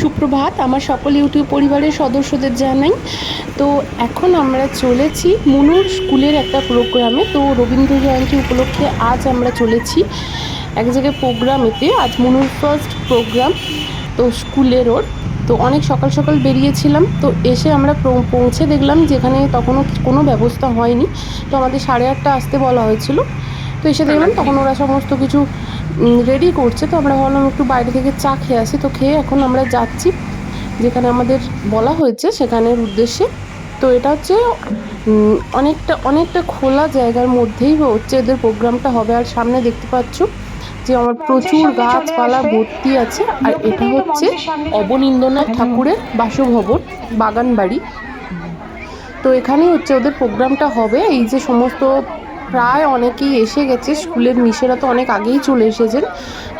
সুপ্রভাত, আমার সকল ইউটিউব পরিবারের সদস্যদের জানাই। তো এখন আমরা চলেছি মুনুর স্কুলের একটা প্রোগ্রামে। তো রবীন্দ্র জয়ন্তী উপলক্ষে আজ আমরা চলেছি এক জায়গায় প্রোগ্রামেতে। আজ মুনুর ফার্স্ট প্রোগ্রাম তো স্কুলের ওর। তো অনেক সকাল সকাল বেরিয়েছিলাম। তো এসে আমরা পৌঁছে দেখলাম যেখানে তখনও কোনো ব্যবস্থা হয়নি। তো আমাদের সাড়ে আটটা আসতে বলা হয়েছিল। তো এসে দেখলাম তখন ওরা সমস্ত কিছু রেডি করছে তো আমরা ভাবলাম একটু বাইরে থেকে চা খেয়ে আসি। তো খেয়ে এখন আমরা যাচ্ছি যেখানে আমাদের বলা হয়েছে সেখানের উদ্দেশ্যে। তো এটা হচ্ছে অনেকটা অনেকটা খোলা জায়গার মধ্যেই হচ্ছে এদের প্রোগ্রামটা হবে। আর সামনে দেখতে পাচ্ছ যে আমার প্রচুর গাছপালা ভর্তি আছে। আর এটা হচ্ছে অবনীন্দ্রনাথ ঠাকুরের বাসভবন বাগান বাড়ি তো এখানেই হচ্ছে ওদের প্রোগ্রামটা হবে। এই যে সমস্ত প্রায় অনেকেই এসে গেছে। স্কুলের মিশেরা তো অনেক আগেই চলে এসেছেন।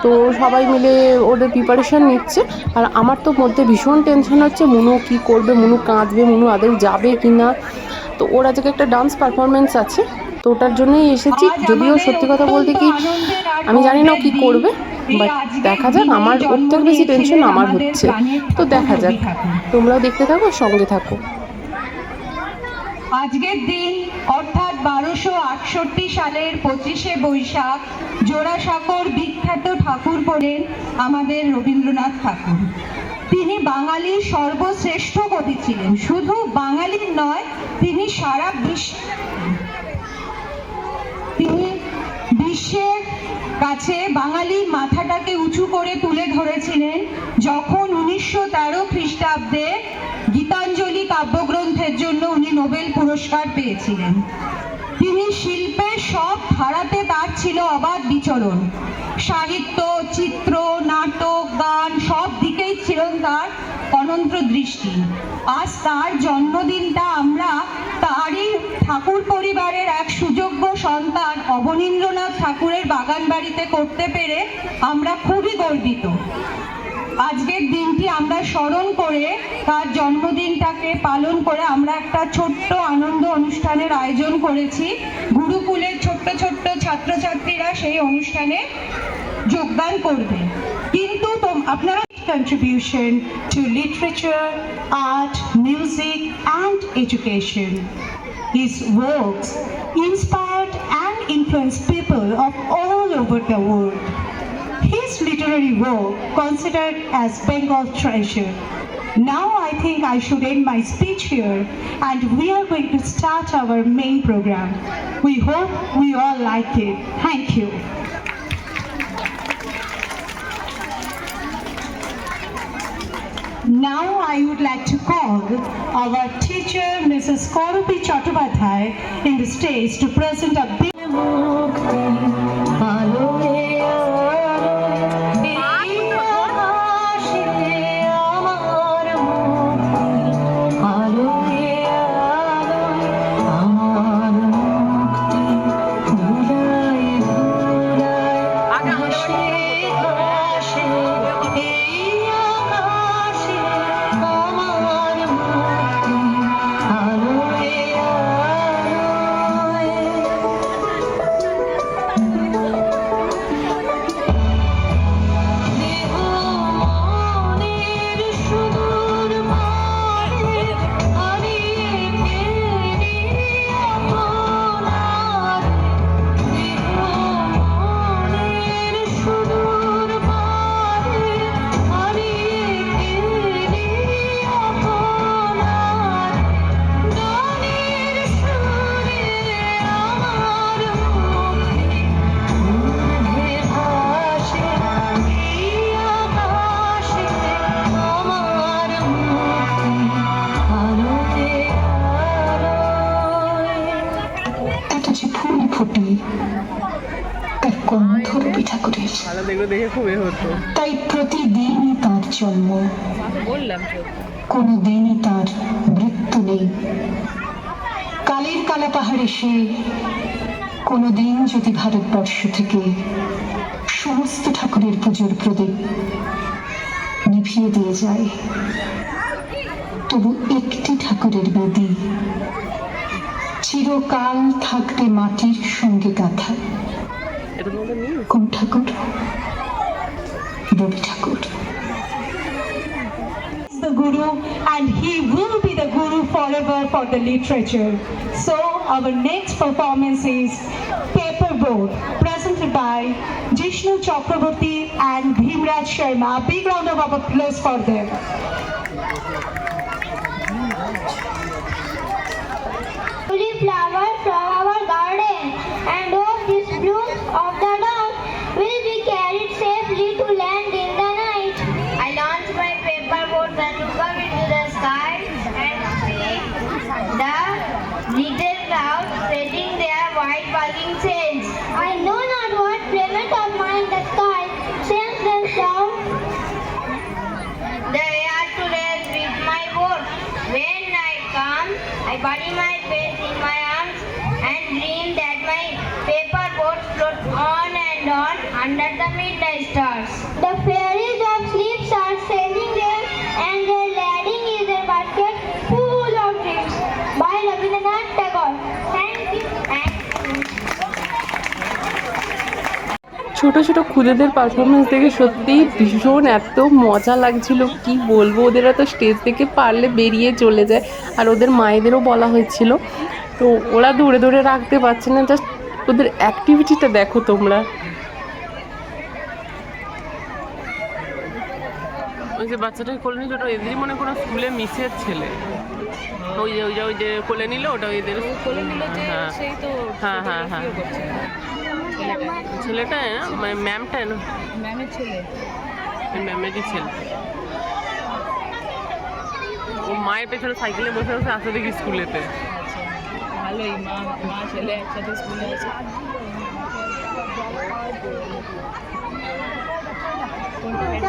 তো সবাই মিলে ওদের প্রিপারেশান নিচ্ছে। আর আমার তো মধ্যে ভীষণ টেনশন হচ্ছে, মুনু কী করবে, মুনু কাঁদবে, মুনু আদৌ যাবে কি না তো ওর আজকে একটা ডান্স পারফরমেন্স আছে। তো ওটার জন্যই এসেছি। যদিও সত্যি কথা বলতে কি, আমি জানি না কী করবে বাট দেখা যাক। আমার থেকে বেশি টেনশন আমার হচ্ছে। তো দেখা যাক। তোমরাও দেখতে থাকো সঙ্গে থাকো। আজকের দিন, অর্থাৎ বারোশো আটষট্টি সালের পঁচিশে বৈশাখ, জোড়াসাঁকোর বিখ্যাত ঠাকুর পড়েন আমাদের রবীন্দ্রনাথ ঠাকুর। তিনি বাঙালির সর্বশ্রেষ্ঠ কবি ছিলেন। শুধু বাঙালির নয়, তিনি সারা বিশ্ব তিনি বিশ্বের কাছে বাঙালি মাথাটাকে উঁচু করে তুলে ধরেছিলেন। যখন উনিশশো তেরো খ্রিস্টাব্দে কাব্যগ্রন্থের জন্য উনি নোবেল পুরস্কার পেয়েছিলেন। তিনি শিল্পের সব ধারাতে তার ছিল অবাধ বিচরণ। সাহিত্য, চিত্র, নাটক, গান সব দিকেই ছিল তার অনন্ত দৃষ্টি। আজ তার জন্মদিনটা আমরা তারই ঠাকুর পরিবারের এক সুযোগ্য সন্তান অবনীন্দ্রনাথ ঠাকুরের বাগান বাড়িতে করতে পেরে আমরা খুবই গর্বিত। আজকের দিনটি আমরা স্মরণ করে তার জন্মদিনটাকে পালন করে আমরা একটা ছোট্ট আনন্দ অনুষ্ঠানের আয়োজন করেছি গুরুকুলের ছোট্ট ছোট্ট ছাত্রছাত্রীরা সেই অনুষ্ঠানে যোগদান করবে কিন্তু আপনারা contribution to literature, art, music, and education. His works inspired and influenced people of all over the world. His literary work considered as Bengal treasure. Now I think I should end my speech here and we are going to start our main program. We hope we all like it. Thank you. Now I would like to call our teacher Mrs. Koropi Chattopadhyay in the stage to present a big দেখে খুব এ হতো। তাই প্রতিদিনই তার জন্ম। বললাম কোনো দিনই তার মৃত্যু নেই। কালের কালা পাহাড়ে সে কোনো দিন যদি ভারতবর্ষ থেকে সমস্ত ঠাকুরের পুজোর প্রদীপ নিভিয়ে দিয়ে যায় তবু একটি ঠাকুরের বেদি চিরকাল থাকবে মাটির সঙ্গে গাথা। কোন ঠাকুর? Bobby Thakur. The guru and he will be the guru forever for the literature. So our next performance is Paperboard presented by Jishnu Chakraborty and Bhimraj Sharma. Big round of applause for them. Flower from I bury my face in my arms and dream that my paper boat floats on and on under the midnight stars. The ছোট ছোট খুদেদের performance দেখে সত্যিই ভীষণ এত মজা লাগছিল। কি বলব? ওদের এত স্টেজ থেকে পারলে বেরিয়ে চলে যায়। আর ওদের মায়েদেরও বলা হয়েছিল। তো ওরা দৌড়ে দৌড়ে রাখতে পারছে না। জাস্ট ওদের অ্যাক্টিভিটিটা দেখো তোমরা। ওই যে বাচ্চাটাকে কোলে নিল ওটা এদেরই মনে কোনো স্কুলে মিসের ছেলে। ওই যে ওই যে ওই যে কোলে নিল ওটা এদের কোলে নিল হ্যাঁ। সেই তো হ্যাঁ হ্যাঁ হ্যাঁ। ছেলেটা মানে ম্যামটা না? ম্যামের ছেলে। ম্যামেরই ছেলে। ও মায়ের পেছনে সাইকেলে বসে বসে আসতে দেখি স্কুলেতে। ভালোই মা মা ছেলে একসাথে স্কুলে আছে সবাই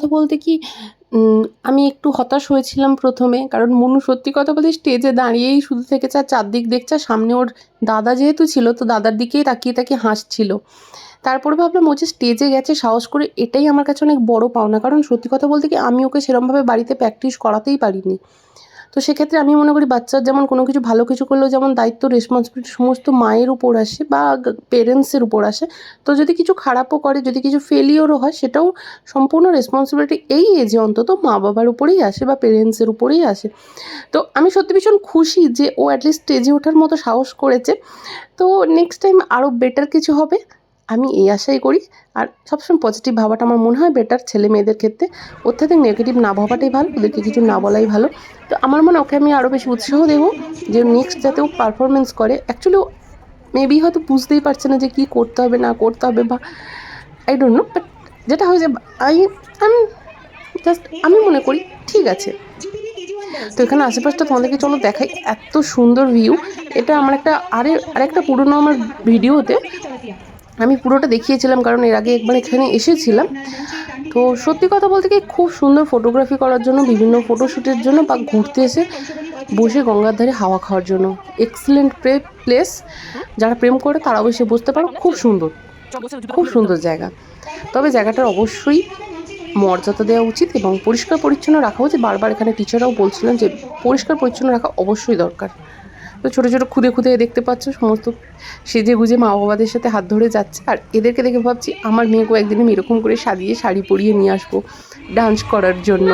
কথা বলতে কি আমি একটু হতাশ হয়েছিলাম প্রথমে। কারণ মনু সত্যি কথা বলতে স্টেজে দাঁড়িয়েই শুধু থেকে আর চারদিক দেখছে। সামনে ওর দাদা যেহেতু ছিল, তো দাদার দিকেই তাকিয়ে তাকিয়ে হাসছিল। তারপরে ভাবলাম ও যে স্টেজে গেছে, সাহস করে এটাই আমার কাছে অনেক বড় পাওনা। কারণ সত্যি কথা বলতে কি, আমি ওকে সেরমভাবে বাড়িতে প্র্যাকটিস করাতেই পারিনি। তো সেক্ষেত্রে আমি মনে করি বাচ্চার যেমন কোনো কিছু ভালো কিছু করলেও যেমন দায়িত্ব রেসপন্সিবিলিটি সমস্ত মায়ের উপর আসে বা পেরেন্টসের উপর আসে। তো যদি কিছু খারাপও করে, যদি কিছু ফেলিওরও হয়, সেটাও সম্পূর্ণ রেসপন্সিবিলিটি এই এজে অন্তত মা বাবার উপরেই আসে বা পেরেন্টসের উপরেই আসে। তো আমি সত্যি ভীষণ খুশি যে ও অ্যাটলিস্ট স্টেজে ওঠার মতো সাহস করেছে। তো নেক্সট টাইম আরও বেটার কিছু হবে। আমি এই আশাই করি। আর সবসময় পজিটিভ ভাবাটা আমার মনে হয় বেটার ছেলে মেয়েদের ক্ষেত্রে। অত্যাধিক নেগেটিভ না ভাবাটাই ভালো, ওদেরকে কিছু না বলাই ভালো। তো আমার মনে ওকে আমি আরও বেশি উৎসাহ দেবো যে নেক্সট যাতে ও পারফরমেন্স করে। অ্যাকচুয়ালি মেবি হয়তো বুঝতেই পারছে না যে কী করতে হবে, না করতে হবে বা আই ডোন্ট নো বাট যেটা হয়েছে আই আমি জাস্ট আমি মনে করি ঠিক আছে। তো এখানে আশেপাশটা তোমাদেরকে চলো দেখাই। এত সুন্দর ভিউ এটা আমার একটা, আরে, আরেকটা পুরনো আমার ভিডিওতে আমি পুরোটা দেখিয়েছিলাম কারণ এর আগে একবার এখানে এসেছিলাম। তো সত্যি কথা বলতে কি খুব সুন্দর ফটোগ্রাফি করার জন্য, বিভিন্ন ফটোশ্যুটের জন্য বা ঘুরতে এসে বসে গঙ্গার ধারে হাওয়া খাওয়ার জন্য। এক্সিলেন্ট প্লেস যারা প্রেম করে তারাও এসে বসতে পারো। খুব সুন্দর। খুব সুন্দর জায়গা। তবে জায়গাটার অবশ্যই মর্যাদা দেওয়া উচিত এবং পরিষ্কার পরিচ্ছন্ন রাখা উচিত। বারবার এখানে টিচাররাও বলছিলেন যে পরিষ্কার পরিচ্ছন্ন রাখা অবশ্যই দরকার। তো ছোটো ছোটো খুদে খুদে দেখতে পাচ্ছ, সমস্ত সেজে গুজে মা বাবাদের সাথে হাত ধরে যাচ্ছে। আর এদেরকে দেখে ভাবছি, আমার মেয়েকেও একদিন আমি এরকম করে সাজিয়ে শাড়ি পরিয়ে নিয়ে আসব ডান্স করার জন্য।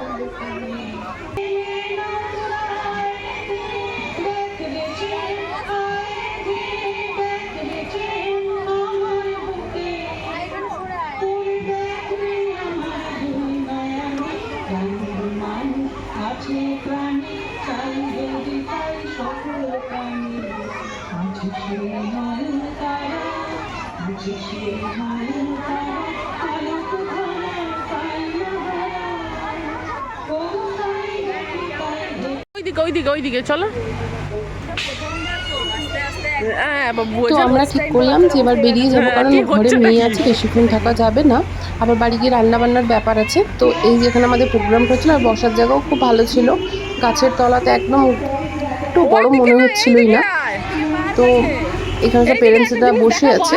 ওইদিকে ওইদিকে ওইদিকে চলো। হ্যাঁ তো আমরা ঠিক করলাম যে এবার বেরিয়ে যাব কারণ কি ঘরে মেয়ে? আছে বেশিক্ষণ থাকা যাবে না। আবার বাড়ি গিয়ে রান্না বান্নার ব্যাপার আছে। তো এই যেখানে আমাদের প্রোগ্রামটা হচ্ছিল আর বসার জায়গাও খুব ভালো ছিল। গাছের তলাতে একদম একটু বড় মনে হচ্ছিলই না। তো এখানে সব পেরেন্টসরা বসে আছে।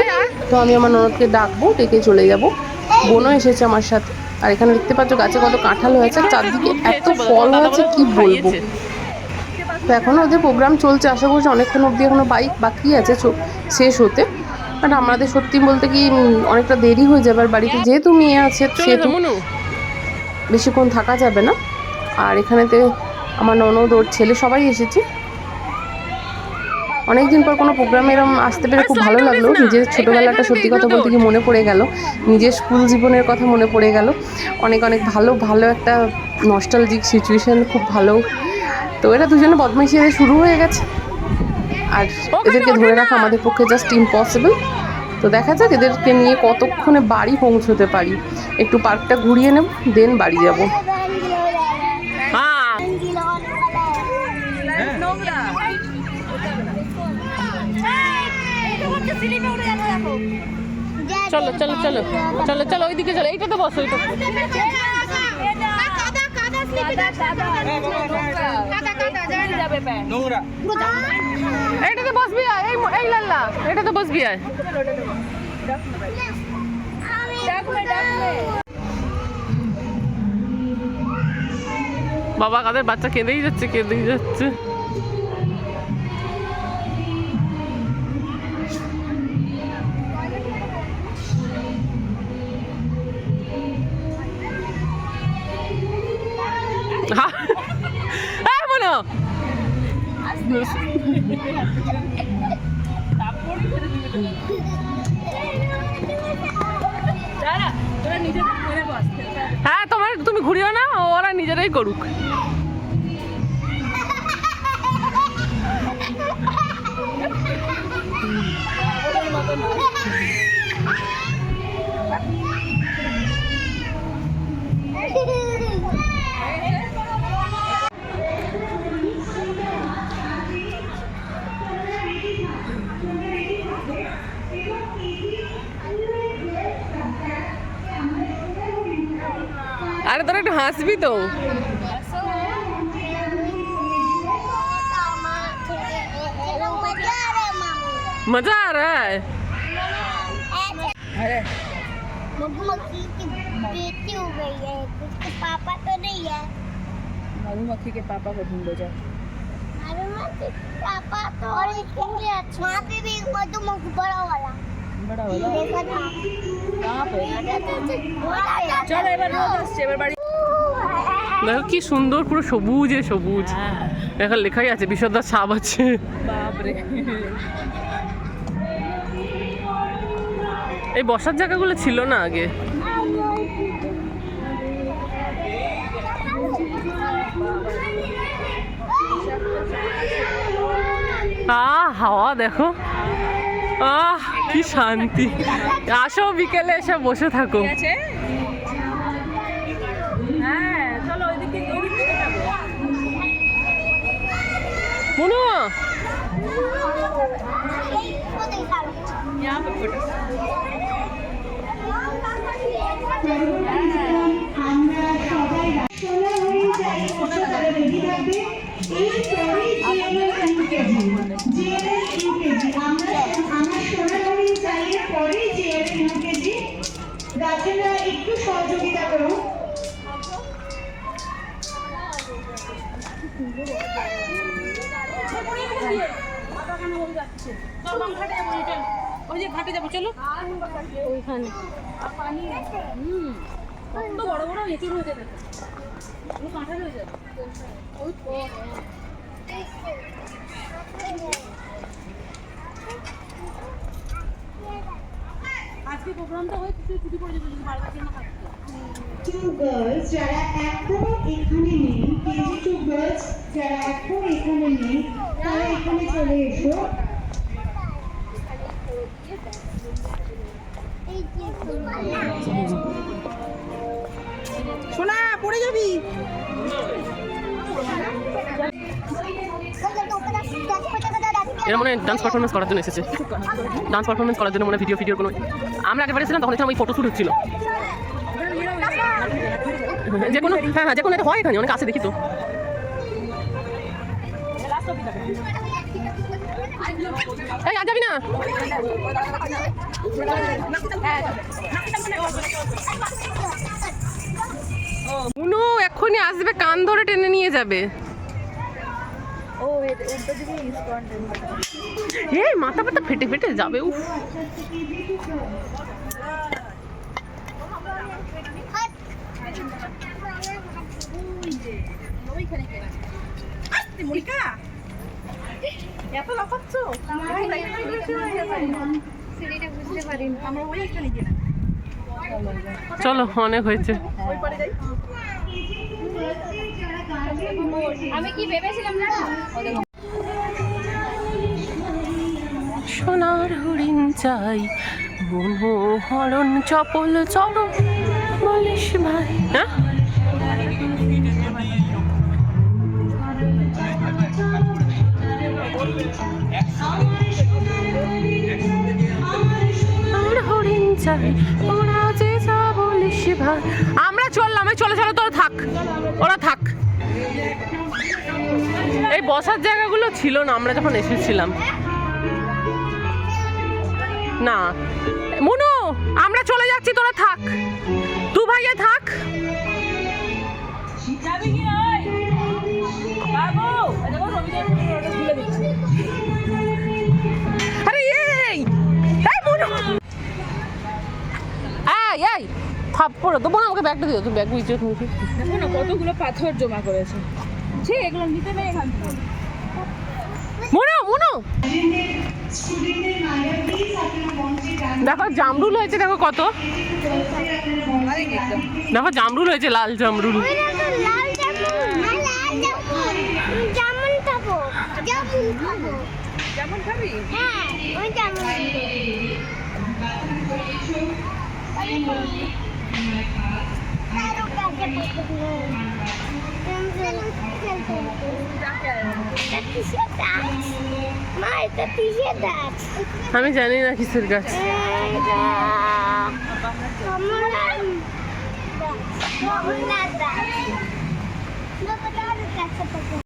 তো আমি আমার ননদকে ডাকবো ডেকে চলে যাব। বোনও এসেছে আমার সাথে। আর এখানে দেখতে পাচ্ছ গাছে কত কাঁঠাল হয়েছে। চারদিকে এত ফল হয়েছে কি বলব? তো এখনও ওদের প্রোগ্রাম চলছে আশা করছি অনেকক্ষণ অবধি এখনও বাইক বাকি আছে শেষ হতে। বাট আমাদের সত্যি বলতে কি অনেকটা দেরি হয়ে যাবে আর বাড়িতে যেহেতু মেয়ে আছে সেহেতু বেশিক্ষণ থাকা যাবে না। আর এখানেতে আমার ননদ ওর ছেলে সবাই এসেছে। অনেকদিন পর কোনো প্রোগ্রামে এরকম আসতে পেরে খুব ভালো লাগল। নিজের ছোটোবেলাটা সত্যি কথা বলতে কি মনে পড়ে গেল। নিজের স্কুল জীবনের কথা মনে পড়ে গেল। অনেক অনেক ভালো ভালো একটা নস্টালজিক সিচুয়েশন খুব ভালো তো এরা দুজনে বদমাইশি শুরু হয়ে গেছে। আর এদেরকে ধরে রাখা আমাদের পক্ষে জাস্ট ইম্পসিবল তো দেখা যাক এদেরকে নিয়ে কতক্ষণে বাড়ি পৌঁছতে পারি। একটু পার্কটা ঘুরিয়ে নেব দেন বাড়ি যাব। হ্যাঁ। চলো চলো চলো। চলো চলো ওইদিকে চলো এইটাতে বসো এইটা এইটাতে বসবি আয়, এই এই লাল্লা এটাতে বসবি বাবা, কাদের বাচ্চা কেঁদেই যাচ্ছে কেঁদেই যাচ্ছে। হ্যাঁ তোমার তুমি ঘুরিও না ওরা নিজেরাই করুক। আরে তোরা একটু হাসবি তো मजा आ रहा है मधुमक्खी की बेटी हो गई है उसके पापा तो नहीं है मधुमक्खी के पापा को ढूंढो जाओ मधुमक्खी के पापा तो और इसके लिए अच्छा वहाँ पे भी एक मधुमक्खी बड़ा वाला হ্যাঁ। দেখো কি সুন্দর পুরো সবুজে সবুজ। এখন লেখাই আছে বিশদার সাপ আছে। এই বসার জায়গাগুলো ছিল না আগে? আ হাওয়া দেখো। আহ কি শান্তি আসো বিকেলে এসে বসে থাকো ঠিক আছে হ্যাঁ চলো ওই দিকে ওই দিক থেকে যাবো মনু वो देखा यहाँ पे फोटो ওইখানে হুম, কত বড় বড় এঁচড় হয়ে আজকে প্রোগ্রামটা হয়ে কিছু ছুটি এখনও যারা এখন এখানে নেই, তারা এখানে চলে এসো। এরা মনে ডান্স পারফরমেন্স করার জন্য এসেছে। ডান্স পারফরমেন্স করার জন্য মনে ভিডিও ভিডিও কোনো আমরা একবার এসেছিলাম তখন এখানে ওই ফটো শ্যুট হচ্ছিল। যে কোনো হ্যাঁ হ্যাঁ যে কোনো একটা হয় এখানে, অনেক আছে, দেখি তো। এই, আর যাবি না? এক্ষুনি আসবে, কান ধরে টেনে নিয়ে যাবে। এই মাথা ফাটা ফেটে ফেটে যাবে উফ। মনিকা এত লাফাচ্ছ? আমরা ওই একটা নিয়ে চলো অনেক হয়েছে। সোনার হরিণ চাই মনোহরণ চপল চলো বলিস ভাই। হ্যাঁ? আমার হরিণ চাই, তোরা যে যা বলিস ভাই চললাম এই চলে চলে, তোরা থাক। ওরা থাক। এই বসার জায়গাগুলো ছিল না, আমরা যখন এসেছিলাম। না। মনু, আমরা চলে যাচ্ছি, তোরা থাক। থাপ্পড় তো বোন আমাকে ব্যাগটা দিও তুমি ব্যাগ বুঝছ তুমি দেখো না কতগুলো পাথর জমা করেছে। ঠিক এগুলো নিতে নেই এখান থেকে। মুনু মুনু। দেখো জামরুল হয়েছে দেখো কত। দেখো জামরুল হয়েছে লাল জামরুল। ওই দেখো লাল জামুন না লাল জামুন জামুন খাব জামুন খাব। যেমন খাবি? হ্যাঁ আমি জানি না কিসের গাছ এটা কমলার গাছ কমলার গাছ